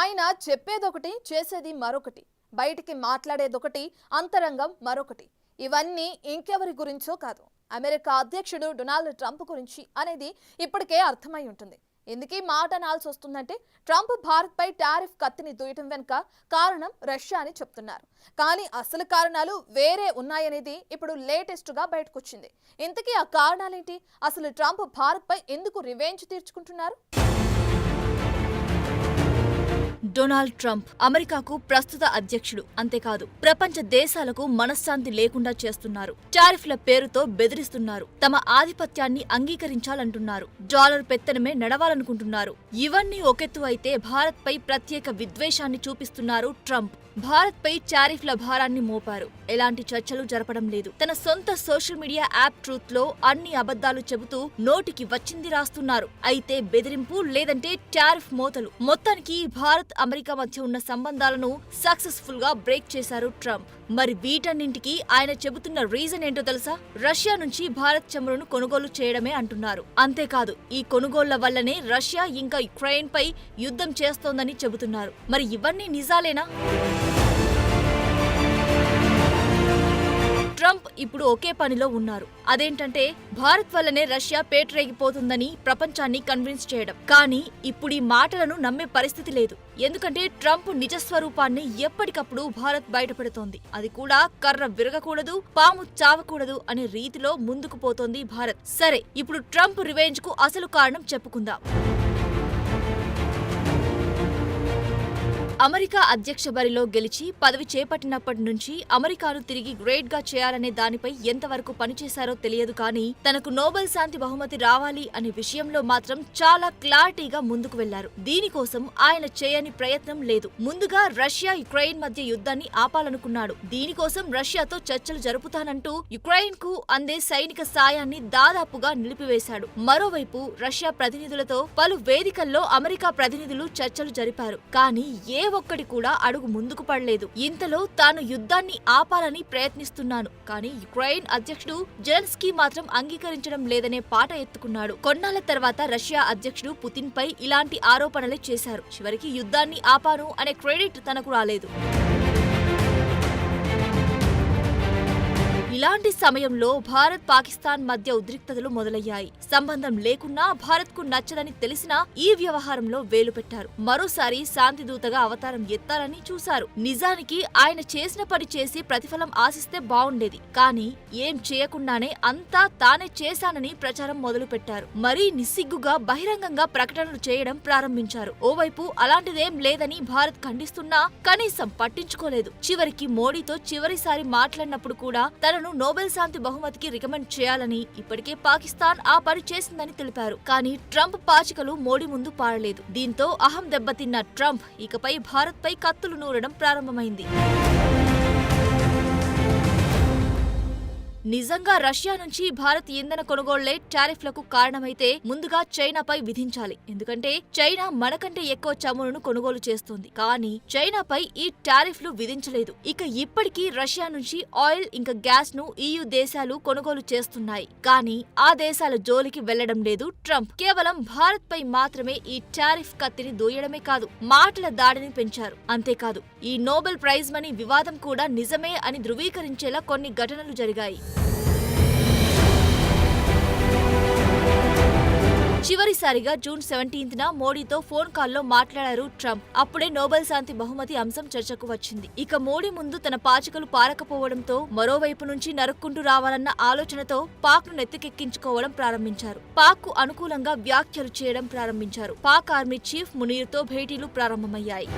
ఆయన చెప్పేదొకటి చేసేది మరొకటి బయటికి మాట్లాడేదొకటి అంతరంగం మరొకటి. ఇవన్నీ ఇంకెవరి గురించో కాదు. అమెరికా అధ్యక్షుడు డొనాల్డ్ ట్రంప్ గురించి అనేది ఇప్పటికే అర్థమై ఉంటుంది. ఎందుకీ మాట అనాల్సి వస్తుందంటే ట్రంప్ భారత్పై టారిఫ్ కత్తిని దూయటం వెనుక కారణం రష్యా అని చెప్తున్నారు. కానీ అసలు కారణాలు వేరే ఉన్నాయనేది ఇప్పుడు లేటెస్ట్గా బయటకొచ్చింది. ఇంతకీ ఆ కారణాలేంటి? అసలు ట్రంప్ భారత్పై ఎందుకు రివెంజ్ తీర్చుకుంటున్నారు? డొనాల్డ్ ట్రంప్ అమెరికాకు ప్రస్తుత అధ్యక్షుడు. అంతేకాదు ప్రపంచ దేశాలకు మనశ్శాంతి లేకుండా చేస్తున్నారు. టారిఫ్ల పేరుతో బెదిరిస్తున్నారు. తమ ఆధిపత్యాన్ని అంగీకరించాలంటున్నారు. డాలర్ పెత్తనమే నడవాలనుకుంటున్నారు. ఇవన్నీ ఒకెత్తు అయితే భారత్పై ప్రత్యేక విద్వేషాన్ని చూపిస్తున్నారు ట్రంప్. భారత్పై టారిఫ్ల భారాన్ని మోపారు. ఎలాంటి చర్చలు జరపడం లేదు. తన సొంత సోషల్ మీడియా యాప్ ట్రూత్లో అన్ని అబద్ధాలు చెబుతూ నోటికి వచ్చింది రాస్తున్నారు. అయితే బెదిరింపు లేదంటే టారిఫ్ మోతలు. మొత్తానికి భారత్ అమెరికా మధ్య ఉన్న సంబంధాలను సక్సెస్ఫుల్గా బ్రేక్ చేశారు ట్రంప్. మరి వీటన్నింటికి ఆయన చెబుతున్న రీజన్ ఏంటో తెలుసా? రష్యా నుంచి భారత్ చమురును కొనుగోలు చేయడమే అంటున్నారు. అంతేకాదు ఈ కొనుగోళ్ళ వల్లనే రష్యా ఇంకా యుక్రెయిన్ పై యుద్ధం చేస్తోందని చెబుతున్నారు. మరి ఇవన్నీ నిజాలేనా? ట్రంప్ ఇప్పుడు ఒకే పనిలో ఉన్నారు. అదేంటంటే భారత్ వల్లనే రష్యా పేటరేగిపోతుందని ప్రపంచాన్ని కన్విన్స్ చేయడం. కానీ ఇప్పుడు ఈ మాటలను నమ్మే పరిస్థితి లేదు. ఎందుకంటే ట్రంప్ నిజ స్వరూపాన్ని ఎప్పటికప్పుడు భారత్ బయటపెడుతోంది. అది కూడా కర్ర విరగకూడదు పాము చావకూడదు అనే రీతిలో ముందుకు పోతోంది భారత్. సరే ఇప్పుడు ట్రంప్ రివెంజ్కు అసలు కారణం చెప్పుకుందాం. అమెరికా అధ్యక్ష బరిలో గెలిచి పదవి చేపట్టినప్పటి నుంచి అమెరికాను తిరిగి గ్రేట్గా చేయాలనే దానిపై ఎంతవరకు పనిచేశారో తెలియదు కానీ తనకు నోబెల్ శాంతి బహుమతి రావాలి అనే విషయంలో మాత్రం చాలా క్లారిటీగా ముందుకు వెళ్ళారు. దీనికోసం ఆయన చేయని ప్రయత్నం లేదు. ముందుగా రష్యా యుక్రెయిన్ మధ్య యుద్ధాన్ని ఆపాలనుకున్నాడు. దీనికోసం రష్యాతో చర్చలు జరుపుతానంటూ యుక్రెయిన్కు అందే సైనిక సాయాన్ని దాదాపుగా నిలిపివేశాడు. మరోవైపు రష్యా ప్రతినిధులతో పలు వేదికల్లో అమెరికా ప్రతినిధులు చర్చలు జరిపారు. కానీ ఏ ఒక్కడి కూడా అడుగు ముందుకు పడలేదు. ఇంతలో తాను యుద్ధాన్ని ఆపాలని ప్రయత్నిస్తున్నాను. కానీ యుక్రెయిన్ అధ్యక్షుడు జెలెన్స్కీ మాత్రం అంగీకరించడం లేదనే పాట ఎత్తుకున్నాడు. కొన్నాళ్ళ తర్వాత రష్యా అధ్యక్షుడు పుతిన్ పై ఇలాంటి ఆరోపణలే చేశారు. చివరికి యుద్ధాన్ని ఆపాను అనే క్రెడిట్ తనకు రాలేదు. ఇలాంటి సమయంలో భారత్ పాకిస్తాన్ మధ్య ఉద్రిక్తతలు మొదలయ్యాయి. సంబంధం లేకున్నా భారత్కు నచ్చదని తెలిసినా ఈ వ్యవహారంలో వేలు పెట్టారు. మరోసారి శాంతి దూతగా అవతారం ఎత్తాలని చూశారు. నిజానికి ఆయన చేసిన పని చేసి ప్రతిఫలం ఆశిస్తే బాగుండేది కానీ ఏం చేయకుండానే అంతా తానే చేశానని ప్రచారం మొదలు పెట్టారు మరీ నిస్సిగ్గుగా బహిరంగంగా ప్రకటనలు చేయడం ప్రారంభించారు. ఓవైపు అలాంటిదేం లేదని భారత్ ఖండిస్తున్నా కనీసం పట్టించుకోలేదు. చివరికి మోడీతో చివరిసారి మాట్లాడినప్పుడు కూడా తనను నోబెల్ శాంతి బహుమతికి రికమెండ్ చేయాలని ఇప్పటికే పాకిస్తాన్ ఆ పని చేసిందని తెలిపారు. కానీ ట్రంప్ పాచికలు మోడీ ముందు పాడలేదు దీంతో అహం దెబ్బతిన్న ట్రంప్ ఇకపై భారత్పై కత్తులు నూరడం ప్రారంభమైంది. నిజంగా రష్యా నుంచి భారత్ ఇంధన కొనుగోళ్ళే టారిఫ్లకు కారణమైతే ముందుగా చైనాపై విధించాలి. ఎందుకంటే చైనా మనకంటే ఎక్కువ చమురును కొనుగోలు చేస్తోంది. కానీ చైనాపై ఈ టారిఫ్లు విధించలేదు. ఇక ఇప్పటికీ రష్యా నుంచి ఆయిల్ ఇంకా గ్యాస్ను ఈయు దేశాలు కొనుగోలు చేస్తున్నాయి. కానీ ఆ దేశాల జోలికి వెళ్ళడం లేదు ట్రంప్. కేవలం భారత్ పై మాత్రమే ఈ టారిఫ్ కత్తిని దూయడమే కాదు మాటల దాడిని పెంచారు. అంతేకాదు ఈ నోబెల్ ప్రైజ్ మనీ వివాదం కూడా నిజమే అని ధృవీకరించేలా కొన్ని ఘటనలు జరిగాయి. చివరిసారిగా జూన్ సెవెంటీన్త్ న మోడీతో ఫోన్ కాల్లో మాట్లాడారు ట్రంప్. అప్పుడే నోబెల్ శాంతి బహుమతి అంశం చర్చకు వచ్చింది. ఇక మోడీ ముందు తన పాచికలు పారకపోవడంతో మరోవైపు నుంచి నరుక్కుంటూ రావాలన్న ఆలోచనతో పాక్ను నెత్తికెక్కించుకోవడం ప్రారంభించారు. పాక్కు అనుకూలంగా వ్యాఖ్యలు చేయడం ప్రారంభించారు. పాక్ ఆర్మీ చీఫ్ మునీర్తో భేటీలు ప్రారంభమయ్యాయి.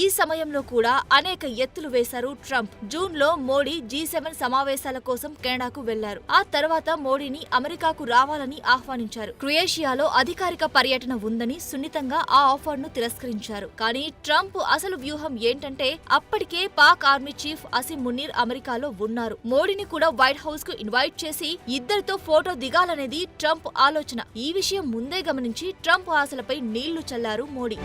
ఈ సమయంలో కూడా అనేక ఎత్తులు వేశారు ట్రంప్. జూన్లో మోడీ జీ సెవెన్ సమావేశాల కోసం కెనడాకు వెళ్ళారు. ఆ తర్వాత మోడీని అమెరికాకు రావాలని ఆహ్వానించారు. క్రొయేషియాలో అధికారిక పర్యటన ఉందని సున్నితంగా ఆ ఆఫర్ను తిరస్కరించారు. కానీ ట్రంప్ అసలు వ్యూహం ఏంటంటే అప్పటికే పాక్ ఆర్మీ చీఫ్ అసిం మునీర్ అమెరికాలో ఉన్నారు. మోడీని కూడా వైట్ హౌస్కు ఇన్వైట్ చేసి ఇద్దరితో ఫోటో దిగాలనేది ట్రంప్ ఆలోచన. ఈ విషయం ముందే గమనించి ట్రంప్ ఆశలపై నీళ్ళు చల్లారు మోడీ.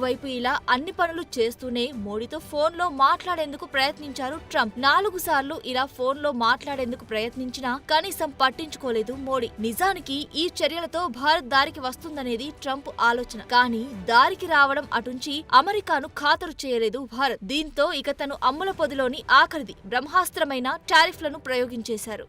మరోవైపు ఇలా అన్ని పనులు చేస్తూనే మోడీతో ఫోన్లో మాట్లాడేందుకు ప్రయత్నించారు ట్రంప్. నాలుగు సార్లు ఇలా ఫోన్లో మాట్లాడేందుకు ప్రయత్నించినా కనీసం పట్టించుకోలేదు మోడీ. నిజానికి ఈ చర్యలతో భారత్ దారికి వస్తుందనేది ట్రంప్ ఆలోచన. కానీ దారికి రావడం అటుంచి అమెరికాను ఖాతరు చేయలేదు భారత్. దీంతో ఇక తను అమ్ముల పొదిలోని ఆఖరిది బ్రహ్మాస్త్రమైన టారిఫ్లను ప్రయోగించేశారు.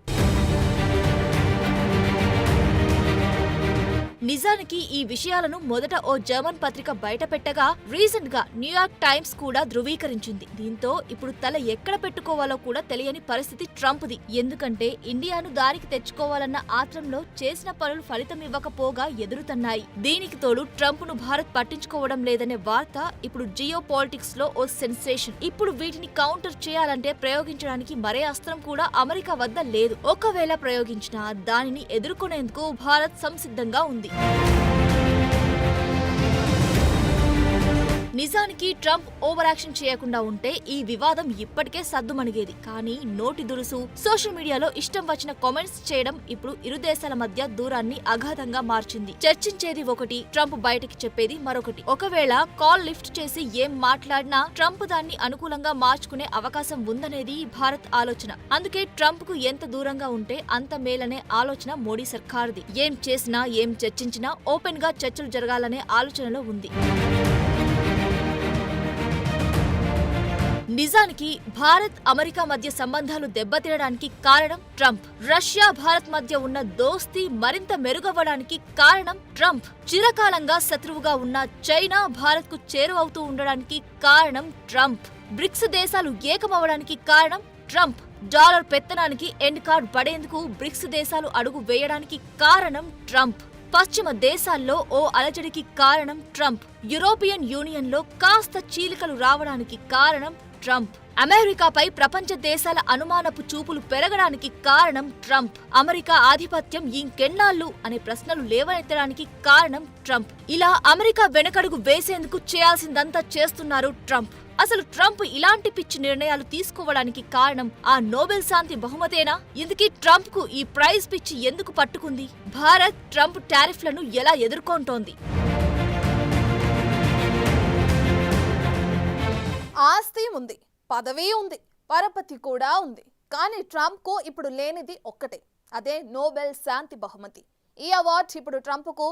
నిజానికి ఈ విషయాలను మొదట ఓ జర్మన్ పత్రిక బయటపెట్టగా రీసెంట్గా న్యూయార్క్ టైమ్స్ కూడా ధృవీకరించింది. దీంతో ఇప్పుడు తల ఎక్కడ పెట్టుకోవాలో కూడా తెలియని పరిస్థితి ట్రంప్ది. ఎందుకంటే ఇండియాను దారికి తెచ్చుకోవాలన్న ఆత్రంలో చేసిన పనులు ఫలితం ఇవ్వకపోగా ఎదురుతన్నాయి. దీనికి తోడు ట్రంప్ను భారత్ పట్టించుకోవడం లేదనే వార్త ఇప్పుడు జియో పాలిటిక్స్లో ఓ సెన్సేషన్. ఇప్పుడు వీటిని కౌంటర్ చేయాలంటే ప్రయోగించడానికి మరే అస్త్రం కూడా అమెరికా వద్ద లేదు. ఒకవేళ ప్రయోగించినా దానిని ఎదుర్కొనేందుకు భారత్ సంసిద్ధంగా ఉంది. Bye. నిజానికి ట్రంప్ ఓవర్ యాక్షన్ చేయకుండా ఉంటే ఈ వివాదం ఇప్పటికే సద్దుమణిగేది. కానీ నోటి దురుసు సోషల్ మీడియాలో ఇష్టం వచ్చిన కామెంట్స్ చేయడం ఇప్పుడు ఇరు దేశాల మధ్య దూరాన్ని అగాధంగా మార్చింది. చర్చించేది ఒకటి ట్రంప్ బయటకి చెప్పేది మరొకటి. ఒకవేళ కాల్ లిఫ్ట్ చేసి ఏం మాట్లాడినా ట్రంప్ దాన్ని అనుకూలంగా మార్చుకునే అవకాశం ఉందనేది భారత్ ఆలోచన. అందుకే ట్రంప్కు ఎంత దూరంగా ఉంటే అంత మేలనే ఆలోచన మోడీ సర్కార్ది. ఏం చేసినా ఏం చర్చించినా ఓపెన్గా చర్చలు జరగాలనే ఆలోచనలో ఉంది. నిజానికి భారత్ అమెరికా మధ్య సంబంధాలు దెబ్బతినడానికి కారణం ట్రంప్. రష్యా భారత్ మధ్య ఉన్న దోస్తీ మరింత మెరుగవ్వడానికి కారణం ట్రంప్. చిరకాలంగా శత్రువుగా ఉన్న చైనా భారత్కు చేరువవుతూ ఉండడానికి కారణం ట్రంప్. బ్రిక్స్ దేశాలు ఏకమవడానికి కారణం ట్రంప్. డాలర్ పెత్తనానికి ఎండ్ కార్డ్ పడేందుకు బ్రిక్స్ దేశాలు అడుగు వేయడానికి కారణం ట్రంప్. పశ్చిమ దేశాల్లో ఓ అలజడికి కారణం ట్రంప్. యూరోపియన్ యూనియన్లో కాస్త చీలికలు రావడానికి కారణం ట్రంప్. అమెరికాపై ప్రపంచ దేశాల అనుమానపు చూపులు పెరగడానికి కారణం ట్రంప్. అమెరికా ఆధిపత్యం ఇంకెన్నాళ్ళు అనే ప్రశ్నలు లేవనెత్తడానికి కారణం ట్రంప్. ఇలా అమెరికా వెనకడుగు వేసేందుకు చేయాల్సిందంతా చేస్తున్నారు ట్రంప్. అసలు ట్రంప్ ఇలాంటి పిచ్చి నిర్ణయాలు తీసుకోవడానికి కారణం ఆ నోబెల్ శాంతి బహుమతేనా? ఇందుకీ ట్రంప్కు ఈ ప్రైజ్ పిచ్చి ఎందుకు పట్టుకుంది? భారత్ ట్రంప్ టారిఫ్లను ఎలా ఎదుర్కొంటోంది? ఆస్తి ఉంది పదవి ఉంది పరపతి కూడా ఉంది. కానీ ట్రంప్కు ఇప్పుడు లేనిది ఒక్కటే అదే నోబెల్ శాంతి బహుమతి. ఈ అవార్డ్ ఇప్పుడు ట్రంప్కు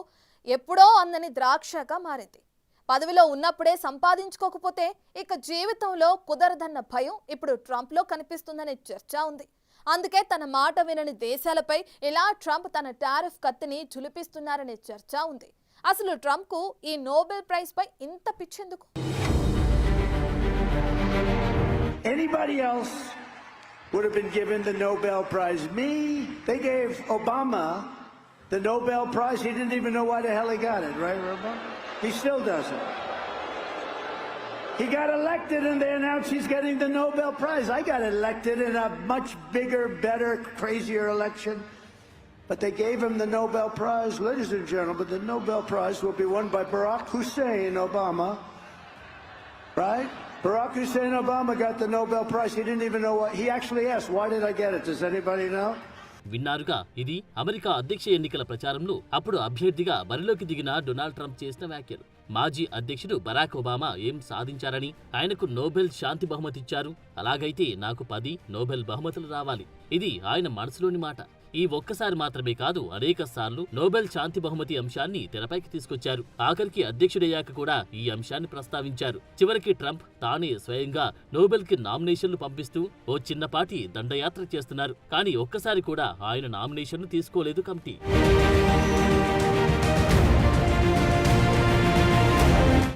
ఎప్పుడో అందని ద్రాక్షగా మారింది. పదవిలో ఉన్నప్పుడే సంపాదించుకోకపోతే ఇక జీవితంలో కుదరదన్న భయం ఇప్పుడు ట్రంప్లో కనిపిస్తుందనే చర్చ ఉంది. అందుకే తన మాట వినని దేశాలపై ఇలా ట్రంప్ తన టారిఫ్ కత్తిని చులిపిస్తున్నారనే చర్చ ఉంది. అసలు ట్రంప్కు ఈ నోబెల్ ప్రైజ్పై ఇంత పిచ్చెందుకు? Anybody else would have been given the Nobel Prize. Me, they gave Obama the Nobel Prize. He didn't even know why the hell he got it, right, Obama? He still doesn't. He got elected and they announced he's getting the Nobel Prize. I got elected in a much bigger, better, crazier election. But they gave him the Nobel Prize. Ladies and gentlemen, But the Nobel Prize will be won by Barack Hussein Obama. Right? Barack Hussein Obama got the Nobel Prize. He didn't even know what. He actually asked, Why did I get it? Does anybody know? విన్నారుగా ఇది America అధ్యక్ష ఎన్నికల ప్రచారంలో అప్పుడు అభ్యర్థిగా బరిలోకి దిగిన Donald Trump చేసిన వ్యాఖ్యలు మాజీ అధ్యక్షుడు బరాక్ ఒబామా ఏం సాధించారని ఆయనకు నోబెల్ శాంతి బహుమతి ఇచ్చారు అలాగైతే నాకు పది నోబెల్ బహుమతులు రావాలి ఇది ఆయన మనసులోని మాట ఈ ఒక్కసారి మాత్రమే కాదు అనేక సార్లు నోబెల్ శాంతి బహుమతి అంశాన్ని తెరపైకి తీసుకొచ్చారు. ఆఖరికి అధ్యక్షుడయ్యాక కూడా ఈ అంశాన్ని ప్రస్తావించారు. చివరికి ట్రంప్ తానే స్వయంగా నోబెల్కి నామినేషన్లు పంపిస్తూ ఓ చిన్నపాటి దండయాత్ర చేస్తున్నారు. కానీ ఒక్కసారి కూడా ఆయన నామినేషన్ను తీసుకోలేదు కమిటీ.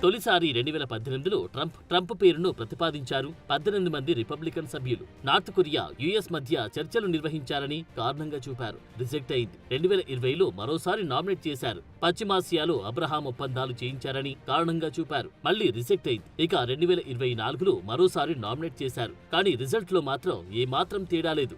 తొలిసారి రెండు వేల పద్దెనిమిదిలో ట్రంప్ ట్రంప్ పేరును ప్రతిపాదించారు. పద్దెనిమిది మంది రిపబ్లికన్ సభ్యులు నార్త్ కొరియా యుఎస్ మధ్య చర్చలు నిర్వహించారని కారణంగా చూపారు. రిజెక్ట్ అయింది. రెండు వేల ఇరవైలో మరోసారి నామినేట్ చేశారు. పశ్చిమాసియాలో అబ్రహాం ఒప్పందాలు చేయించారని కారణంగా చూపారు. మళ్ళీ రిజెక్ట్ అయింది. ఇక రెండు వేల ఇరవై నాలుగులో మరోసారి నామినేట్ చేశారు. కానీ రిజల్ట్లో మాత్రం ఏమాత్రం తేడా లేదు.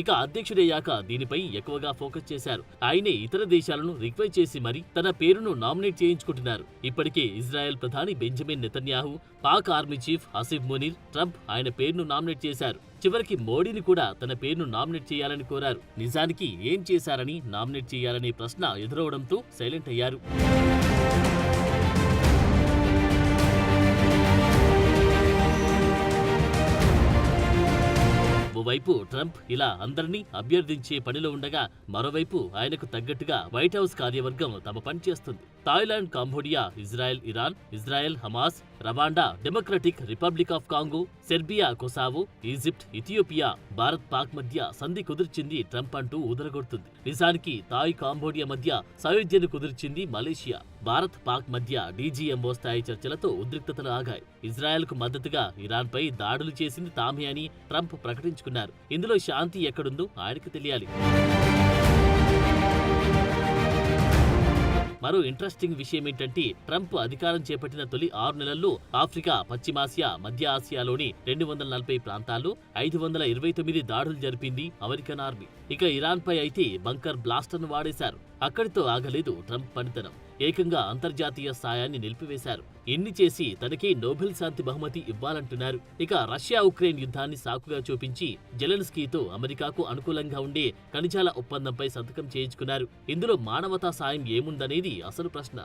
ఇక అధ్యక్షుడయ్యాక దీనిపై ఎక్కువగా ఫోకస్ చేశారు. ఆయనే ఇతర దేశాలను రిక్వెస్ట్ చేసి మరీ తన పేరును నామినేట్ చేయించుకుంటున్నారు. ఇప్పటికే ఇజ్రాయెల్ ప్రధాని Benjamin Netanyahu Pak army chief Hasif Munir Trump ఆయన పేరును నామినేట్ చేశారు. చివరికి మోడీని కూడా తన పేరును నామినేట్ చేయాలని కోరారు. నిజానికి ఏం చేశారని నామినేట్ చేయాలనే ప్రశ్న ఎదురవడంతో సైలెంట్ అయ్యారు. ఓవైపు ట్రంప్ ఇలా అందరినీ అభ్యర్థించే పనిలో ఉండగా మరోవైపు ఆయనకు తగ్గట్టుగా వైట్ హౌస్ కార్యవర్గం తమ పని చేస్తుంది. Thailand Cambodia Israel Iran Israel Hamas Rwanda Democratic Republic of Congo Serbia Kosovo Egypt Ethiopia Bharat Pak మధ్య సంధి కుదిర్చింది ట్రంప్ అంటూ ఊదరగొడుతుంది. నిజానికి థాయ్ కాంబోడియా మధ్య సయోధ్యను కుదిర్చింది మలేషియా. భారత్ పాక్ మధ్య డీజీఎంఓ స్థాయి చర్చలతో ఉద్రిక్తతలు ఆగాయి. ఇజ్రాయెల్కు మద్దతుగా ఇరాన్పై దాడులు చేసింది తామే అని ట్రంప్ ప్రకటించుకున్నారు. ఇందులో శాంతి ఎక్కడుందో ఆయనకు తెలియాలి. మరో ఇంట్రెస్టింగ్ విషయం ఏంటంటే ట్రంప్ అధికారం చేపట్టిన తొలి ఆరు నెలల్లో ఆఫ్రికా పశ్చిమాసియా మధ్య ఆసియాలోని రెండు వందల నలభై ప్రాంతాల్లో ఐదు వందల ఇరవై తొమ్మిది దాడులు జరిపింది అమెరికన్ ఆర్మీ. ఇక ఇరాన్ పై అయితే బంకర్ బ్లాస్టర్ను వాడేశారు. అక్కడితో ఆగలేదు ట్రంప్ పనితనం. ఏకంగా అంతర్జాతీయ సాయాన్ని నిలిపివేశారు. ఇన్ని చేసి తనకే నోబెల్ శాంతి బహుమతి ఇవ్వాలంటున్నారు. ఇక రష్యా ఉక్రెయిన్ యుద్ధాన్ని సాకుగా చూపించి జెలెన్స్కీతో అమెరికాకు అనుకూలంగా ఉండే ఖనిజాల ఒప్పందంపై సంతకం చేయించుకున్నారు. ఇందులో మానవతా సాయం ఏముందనేది అసలు ప్రశ్న.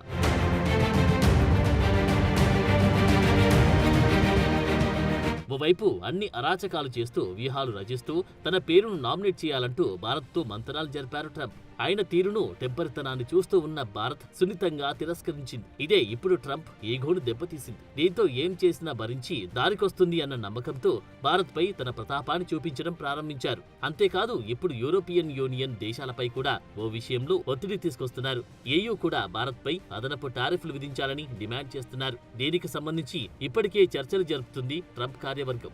ఓవైపు అన్ని అరాచకాలు చేస్తూ వ్యూహాలు రచిస్తూ తన పేరును నామినేట్ చేయాలంటూ భారత్తో మంతనాలు జరిపారు ట్రంప్. ఆయన తీరును దెబ్బరితనాన్ని చూస్తూ ఉన్న భారత్ సున్నితంగా తిరస్కరించింది. ఇదే ఇప్పుడు ట్రంప్ ఈగోను దెబ్బతీసింది. దీంతో ఏం చేసినా భరించి దారికొస్తుంది అన్న నమ్మకంతో భారత్ పై తన ప్రతాపాన్ని చూపించడం ప్రారంభించారు. అంతేకాదు ఇప్పుడు యూరోపియన్ యూనియన్ దేశాలపై కూడా ఓ విషయంలో ఒత్తిడి తీసుకొస్తున్నారు. ఏయూ కూడా భారత్ పై అదనపు టారిఫ్లు విధించాలని డిమాండ్ చేస్తున్నారు. దీనికి సంబంధించి ఇప్పటికే చర్చలు జరుపుతుంది ట్రంప్ కార్యవర్గం.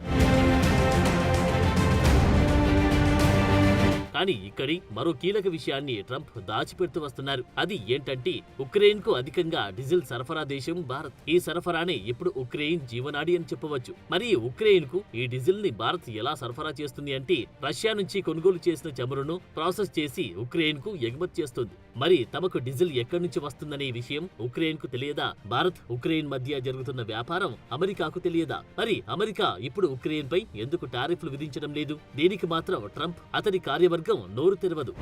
కానీ ఇక్కడి మరో కీలక విషయాన్ని ట్రంప్ దాచిపెడుతూ వస్తున్నారు. అది ఏంటంటే ఉక్రెయిన్కు అధికంగా డీజిల్ సరఫరా దేశం భారత్. ఈ సరఫరానే ఇప్పుడు ఉక్రెయిన్ జీవనాడి అని చెప్పవచ్చు. మరి ఉక్రెయిన్కు ఈ డీజిల్ని భారత్ ఎలా సరఫరా చేస్తుంది అంటే రష్యా నుంచి కొనుగోలు చేసిన చమురును ప్రాసెస్ చేసి ఉక్రెయిన్కు ఎగుమతి చేస్తుంది. మరి తమకు డీజిల్ ఎక్కడి నుంచి వస్తుందనే విషయం ఉక్రెయిన్కు తెలియదా? భారత్ ఉక్రెయిన్ మధ్య జరుగుతున్న వ్యాపారం అమెరికాకు తెలియదా? మరి అమెరికా ఇప్పుడు ఉక్రెయిన్ పై ఎందుకు టారిఫ్లు విధించడం లేదు? దీనికి మాత్రం ట్రంప్ అతని కార్యవర్గం నోరు తెరవదు.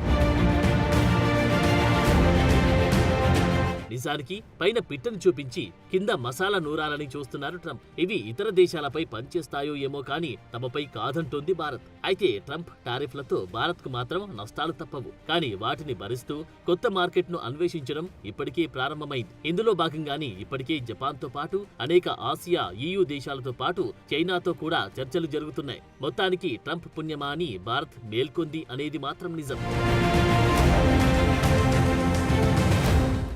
నిజానికి పైన పిట్టను చూపించి కింద మసాలా నూరాలని చూస్తున్నారు ట్రంప్. ఇవి ఇతర దేశాలపై పనిచేస్తాయో ఏమో కానీ తమపై కాదంటోంది భారత్. అయితే ట్రంప్ టారిఫ్లతో భారత్కు మాత్రం నష్టాలు తప్పవు. కానీ వాటిని భరిస్తూ కొత్త మార్కెట్ను అన్వేషించడం ఇప్పటికే ప్రారంభమైంది. ఇందులో భాగంగానే ఇప్పటికే జపాన్తో పాటు అనేక ఆసియా ఈయూ దేశాలతో పాటు చైనాతో కూడా చర్చలు జరుగుతున్నాయి. మొత్తానికి ట్రంప్ పుణ్యమా అని భారత్ మేల్కొంది అనేది మాత్రం నిజం.